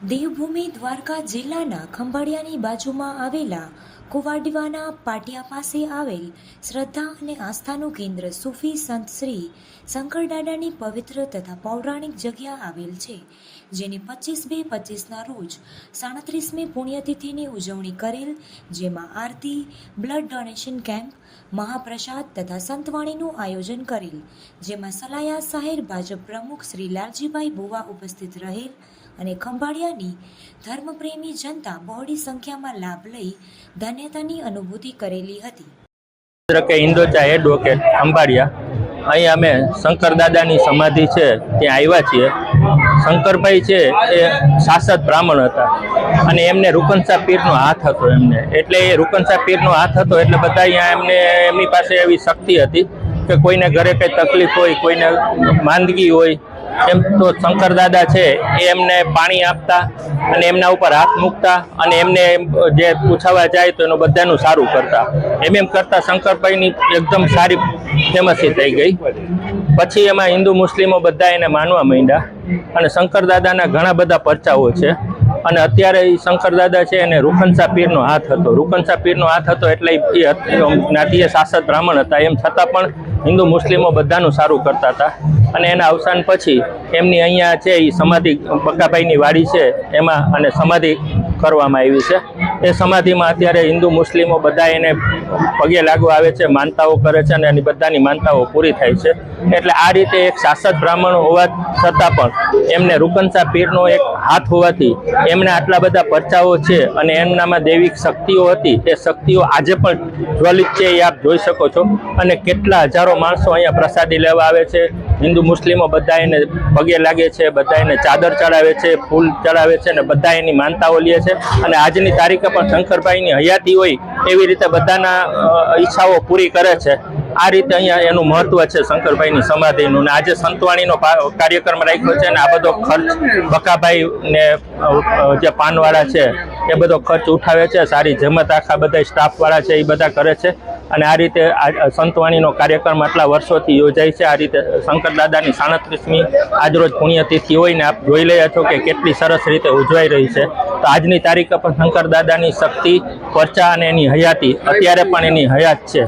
દેવભૂમિ દ્વારકા જિલ્લાના ખંભાળિયાની બાજુમાં આવેલા કુવાડવાના પાટિયા પાસે આવેલ શ્રદ્ધા અને આસ્થાનું કેન્દ્ર સૂફી સંત શ્રી શંકરદાદાની પવિત્ર તથા પૌરાણિક જગ્યા આવેલ છે, જેની પચીસ બે પચીસના રોજ સાડત્રીસમી પુણ્યતિથિની ઉજવણી કરેલ, જેમાં આરતી, બ્લડ ડોનેશન કેમ્પ, મહાપ્રસાદ તથા સંતવાણીનું આયોજન કરેલ, જેમાં સલાયા શહેર ભાજપ પ્રમુખ શ્રી લાલજીભાઈ બુવા ઉપસ્થિત રહેલ અને ખંભાળિયાની ધર્મપ્રેમી જનતા બહોળી સંખ્યામાં લાભ લઈ ધન્યતાની અનુભૂતિ કરેલી હતી. કે ઇન્દોચા એડવોકેટ ખંભાળિયા. અહીં અમે શંકર દાદાની સમાધિ છે, ત્યાં આવ્યા છીએ. શંકરભાઈ છે એ શાસક બ્રાહ્મણ હતા. અને એમને રૂકનસા પીરનો હાથ હતો એમને. એટલે એ રૂકનસા પીરનો હાથ હતો એટલે બધા અહીંયા એમને એમની પાસે એવી શક્તિ હતી કે કોઈને ઘરે કંઈ તકલીફ હોય, કોઈને માંદગી હોય એમ તો શંકર દાદા છે, એ એમને પાણી આપતા અને એમના ઉપર હાથ મૂકતા અને એમને જે પૂછાવા જાય તો એનું બધાનું સારું કરતા. એમ એમ કરતા શંકરભાઈની એકદમ સારી ફેમસી થઈ ગઈ. પછી એમાં હિન્દુ મુસ્લિમો બધા એને માનવા માંડ્યા અને શંકર દાદાના ઘણા બધા પરચાઓ છે. અને અત્યારે એ શંકર દાદા છે એને રૂખનશા પીરનો હાથ હતો. રૂખનશા પીરનો હાથ હતો એટલે એ જ્ઞાતિય શાસક બ્રાહ્મણ હતા. એમ છતાં પણ હિન્દુ મુસ્લિમો બધાનું સારું કરતા હતા. અને એના અવસાન પછી એમની અહીંયા છે એ સમાધિ બકાભાઈની વાડી છે, એમાં અને સમાધિ કરવામાં આવી છે. એ સમાધિમાં અત્યારે હિન્દુ મુસ્લિમો બધા એને પગે લાગવા આવે છે, માનતાઓ કરે છે અને એની બધાની માનતાઓ પૂરી થાય છે. એટલે આ રીતે એક શાસક બ્રાહ્મણ હોવા છતાં પણ એમને રૂકનસા પીરનો એક હાથ હોવાથી એમને આટલા બધા પરચાઓ છે અને એમનામાં દૈવિક શક્તિઓ હતી એ શક્તિઓ આજે પણ જ્વલિત છે એ આપ જોઈ શકો છો. અને કેટલા હજારો માણસો અહીંયા પ્રસાદી લેવા આવે છે હિન્દુ મુસ્લિમો બધા એને પગે લાગે છે બધા એને ચાદર ચડાવે છે, ફૂલ ચડાવે છે અને બધા એની માનતાઓ લે છે. અને આજની તારીખે પણ શંકરભાઈની હયાતી હોય એવી રીતે બધાના ઈચ્છાઓ પૂરી કરે છે. આ રીતે અહીંયા એનું મહત્વ છે શંકરભાઈની સમાધિનું. ને આજે સંતવાણીનો કાર્યક્રમ રાખ્યો છે અને આ બધો ખર્ચ બકાભાઈ ને જે પાનવાળા છે એ બધો ખર્ચ ઉઠાવે છે. સારી જમત આખા બધા સ્ટાફવાળા છે એ બધા કરે છે. અને આ રીતે સંતવાણીનો કાર્યક્રમ આટલા વર્ષોથી યોજાય છે. આ રીતે શંકર દાદાની સાડત્રીસમી આજરોજ પુણ્યતિથિ હોય ને આપ જોઈ રહ્યા છો કે કેટલી સરસ રીતે ઉજવાઈ રહી છે. તો આજની તારીખે પણ શંકર દાદાની શક્તિ, પરચા અને એની હયાતી અત્યારે પણ એની હયાત છે.